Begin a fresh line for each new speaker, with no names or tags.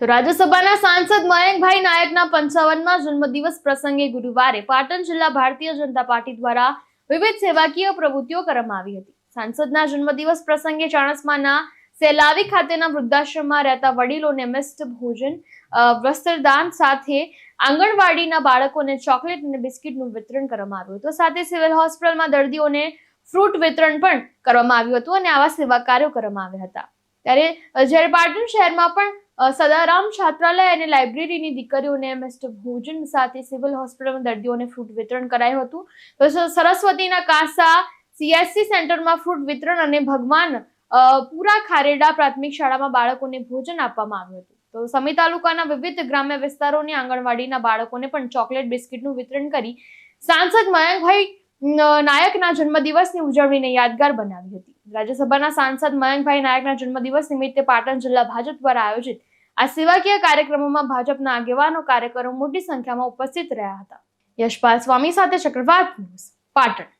તો રાજ્યસભાના સાંસદ મયંકભાઈ નાયકના પંચાવનમાં જન્મદિવસ પ્રસંગે ગુરુવારે પાટણ જિલ્લા ભારતીય જનતા પાર્ટી દ્વારા વિવિધ સેવાકીય પ્રવૃત્તિઓ કરવામાં આવી હતી. સાંસદના જન્મદિવસ પ્રસંગે ચાણસમાના સેલાવી ખાતેના વૃદ્ધાશ્રમમાં રહેતા વડીલોને મિષ્ટ ભોજન વસ્ત્રદાન સાથે આંગણવાડીના બાળકોને ચોકલેટ અને બિસ્કિટનું વિતરણ કરવામાં આવ્યું હતું. સાથે સિવિલ હોસ્પિટલમાં દર્દીઓને ફ્રૂટ વિતરણ પણ કરવામાં આવ્યું હતું અને આવા સેવા કાર્યો કરવામાં આવ્યા હતા. ત્યારે જ્યારે પાટણ શહેરમાં પણ સદારામ છાત્રાલય અને લાઇબ્રેરીની દીકરીઓને મિસ્ટર ભોજન સાથે સિવિલ હોસ્પિટલમાં દર્દીઓને ફ્રૂટ વિતરણ કરાયું હતું. તો સરસ્વતીના કાસા સીએસસી સેન્ટરમાં ફ્રૂટ વિતરણ અને ભગવાન પૂરા ખારેડા પ્રાથમિક શાળામાં બાળકોને ભોજન આપવામાં આવ્યું હતું. તો સમી તાલુકાના વિવિધ ગ્રામ્ય વિસ્તારોની આંગણવાડીના બાળકોને પણ ચોકલેટ બિસ્કિટનું વિતરણ કરી સાંસદ મયંકભાઈ નાયકના જન્મદિવસની ઉજવણીને યાદગાર બનાવી હતી. રાજ્યસભાના સાંસદ મયંકભાઈ નાયકના જન્મદિવસ નિમિત્તે પાટણ જિલ્લા ભાજપ દ્વારા આયોજિત આ સેવાકીય કાર્યક્રમોમાં ભાજપના આગેવાનો, કાર્યકરો મોટી સંખ્યામાં ઉપસ્થિત રહ્યા હતા. યશપાલ સ્વામી સાથે ચક્રવાત ન્યૂઝ, પાટણ.